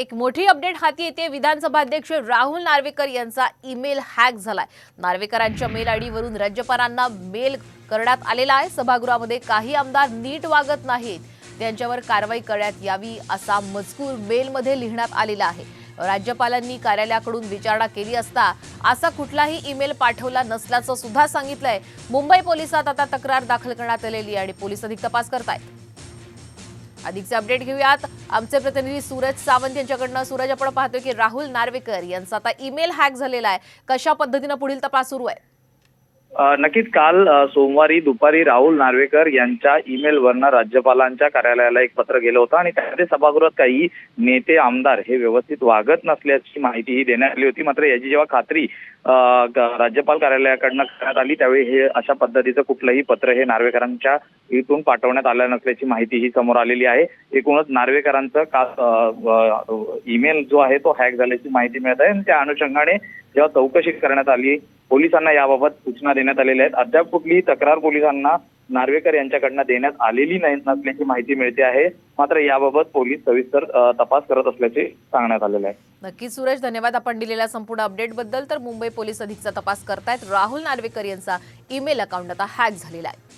एक मोठी अपडेट हाती येते. विधानसभा अध्यक्ष राहुल नार्वेकर यांचा ईमेल हॅक झालाय. नार्वेकरांच्या मेल आय वरून राज्यपालांना मेल करण्यात आलेला आहे. सभागृहामध्ये काही आमदार नीट वागत नाहीत. त्यांच्यावर कारवाई करण्यात यावी असा मजकूर मेलमध्ये लिहिण्यात आलेला आहे. राज्यपालांनी कार्यालयाकडून विचारणा केली असता असा कुठलाही ईमेल पाठवला नसल्याचं सुद्धा सांगितलंय. मुंबई पोलिसात आता तक्रार दाखल करण्यात आलेली आहे आणि पोलीस अधिक तपास करतायत. अधिकचे अपडेट घेऊयात. आमचे प्रतिनिधी सूरज सावंत यांच्याकडनं. सूरज आपण पाहतोय की राहुल नार्वेकर यांचा आता ईमेल हॅक झालेला आहे. कशा पद्धतीनं पुढील तपास सुरू आहे? नक्कीच काल सोमवारी दुपारी राहुल नार्वेकर यांच्या ईमेलवरनं राज्यपालांच्या कार्यालयाला एक पत्र गेलं होतं आणि त्यामध्ये सभागृहात काही नेते आमदार हे व्यवस्थित वागत नसल्याची माहितीही देण्यात आली होती. मात्र याची जेव्हा खात्री राज्यपाल कार्यालयाकडनं करण्यात आली त्यावेळी हे अशा पद्धतीचं कुठलंही पत्र हे नार्वेकरांच्या इथून पाठवण्यात आलं नसल्याची माहितीही समोर आलेली आहे. एकूणच नार्वेकरांचं काल ईमेल जो आहे तो हॅक झाल्याची माहिती मिळत आहे आणि त्या अनुषंगाने जेव्हा चौकशी करण्यात आली पोलिसांना याबाबत सूचना देण्यात आलेल्या आहेत. अद्याप कुठलीही तक्रार पोलिसांना नार्वेकर यांच्याकडनं देण्यात आलेली नाही नसल्याची माहिती मिळते आहे. मात्र याबाबत पोलीस सविस्तर तपास करत असल्याचे सांगण्यात आलेले आहे. नक्कीच सुरेश धन्यवाद आपण दिलेल्या संपूर्ण अपडेटबद्दल तर मुंबई पोलीस अधिकचा तपास करतायत. राहुल नार्वेकर यांचा ईमेल अकाउंट आता हॅक झालेला आहे.